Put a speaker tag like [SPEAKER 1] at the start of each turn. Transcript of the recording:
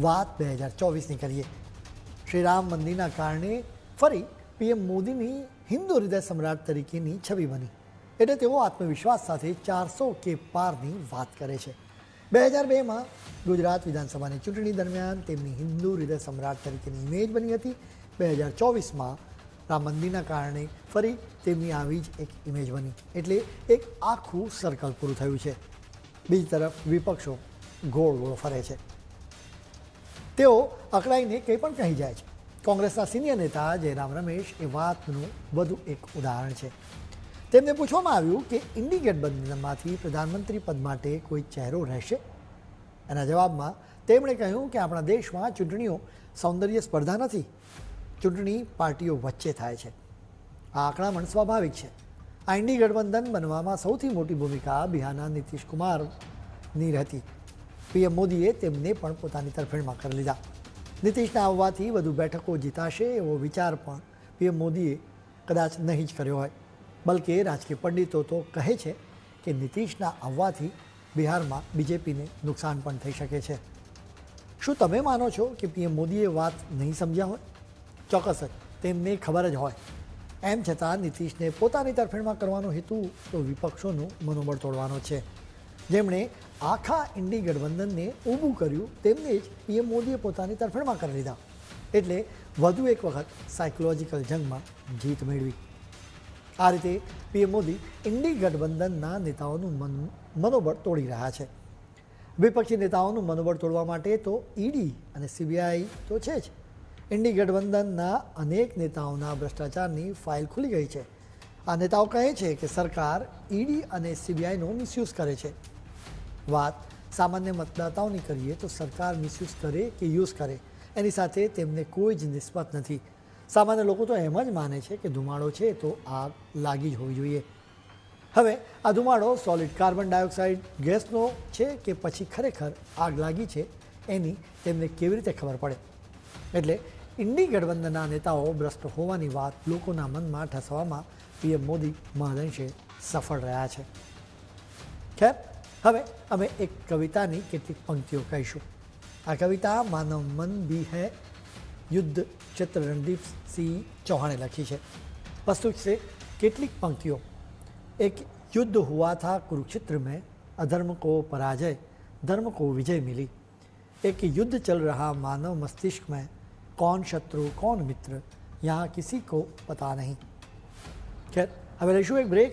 [SPEAKER 1] વાત બે હજાર ચોવીસની કરીએ. શ્રી રામ મંદિરના કારણે ફરી પીએમ મોદીની હિન્દુ હૃદય સમ્રાટ તરીકેની છબી બની. એટલે તેઓ આત્મવિશ્વાસ સાથે ચારસો કે પારની વાત કરે છે. બે હજાર બેમાં ગુજરાત વિધાનસભાની ચૂંટણી દરમિયાન તેમની હિન્દુ હૃદય સમ્રાટ તરીકેની ઇમેજ બની હતી. બે હજાર ચોવીસમાં રામ મંદિરના કારણે ફરી તેમની આવી જ એક ઇમેજ બની. એટલે એક આખું સર્કલ પૂરું થયું છે. બીજી તરફ વિપક્ષો ગોળ ગોળ ફરે છે. તેઓ અકળાઈને કંઈ પણ કહી જાય છે. કોંગ્રેસના સિનિયર નેતા જયરામ રમેશ એ વાતનું વધુ એક ઉદાહરણ છે. તેમને પૂછવામાં આવ્યું કે ઇન્ડી ગઠબંધનમાંથી પ્રધાનમંત્રી પદ માટે કોઈ ચહેરો રહેશે? એના જવાબમાં તેમણે કહ્યું કે આપણા દેશમાં ચૂંટણીઓ સૌંદર્ય સ્પર્ધા નથી, ચૂંટણી પાર્ટીઓ વચ્ચે થાય છે. આ આંકડામણ સ્વાભાવિક છે. આ ઇન્ડી ગઠબંધન બનવામાં સૌથી મોટી ભૂમિકા બિહારના નીતિશ કુમારની હતી પીએમ મોદીએ તેમને પણ પોતાની તરફેણમાં કરી લીધા. નીતિશના આવવાથી વધુ બેઠકો જીતાશે એવો વિચાર પણ પીએમ મોદીએ કદાચ નહીં જ કર્યો હોય. બલકે રાજકીય પંડિતો તો કહે છે કે નીતિશના આવવાથી બિહારમાં બીજેપીને નુકસાન પણ થઈ શકે છે. શું તમે માનો છો કે પીએમ મોદીએ વાત નહીં સમજ્યા હોય? ચોક્કસ જ, તેમને ખબર જ હોય. એમ છતાં નીતિશને પોતાની તરફેણમાં કરવાનો હેતુ તો વિપક્ષોનું મનોબળ તોડવાનો છે. જેમણે આખા ઇન્ડી ગઠબંધનને ઊભું કર્યું, તેમને જ પીએમ મોદીએ પોતાની તરફેણમાં કરી લીધા. એટલે વધુ એક વખત સાયકોલોજીકલ જંગમાં જીત મેળવી. આ રીતે પીએમ મોદી ઇન્ડી ગઠબંધનના નેતાઓનું મન, મનોબળ તોડી રહ્યા છે. વિપક્ષી નેતાઓનું મનોબળ તોડવા માટે તો ઈડી અને સીબીઆઈ તો છે જ. ઇન્ડી ગઠબંધનના અનેક નેતાઓના ભ્રષ્ટાચારની ફાઇલ ખુલી ગઈ છે. આ નેતાઓ કહે છે કે સરકાર ઈડી અને સીબીઆઈનો મિસયુઝ કરે છે. વાત સામાન્ય મતદાતાઓની કરીએ તો સરકાર મિસયુઝ કરે કે યુઝ કરે, એની સાથે તેમને કોઈ જ નિસ્બત નથી. સામાન્ય લોકો તો એમ જ માને છે કે ધુમાડો છે તો આગ લાગી જ હોવી જોઈએ. હવે, આ ધુમાડો સોલિડ કાર્બન ડાયોક્સાઇડ ગેસનો છે કે પછી ખરેખર આગ લાગી છે, એની તેમને કેવી રીતે ખબર પડે? એટલે ઇન્ડી ગઠબંધનના નેતાઓ ભ્રષ્ટ હોવાની વાત લોકોના મનમાં ઠસવામાં પીએમ મોદી મહદંશે સફળ રહ્યા છે. ખેર હવે અમે એક કવિતાની કેટલીક પંક્તિઓ કહીશું આ કવિતા માનવ મન ભી હૈ યુદ્ધ ચિત્ર રણદીપ સિંહ ચૌહાણે લખી છે પ્રસ્તુત છે કેટલીક पंक्तियों एक युद्ध हुआ था कुरुक्षेत्र में अधर्म को पराजय धर्म को विजय मिली एक युद्ध चल रहा मानव मस्तिष्क में कौन शत्रु कौन मित्र यहाँ किसी को पता नहीं खैर હવે લઈશું એક બ્રેક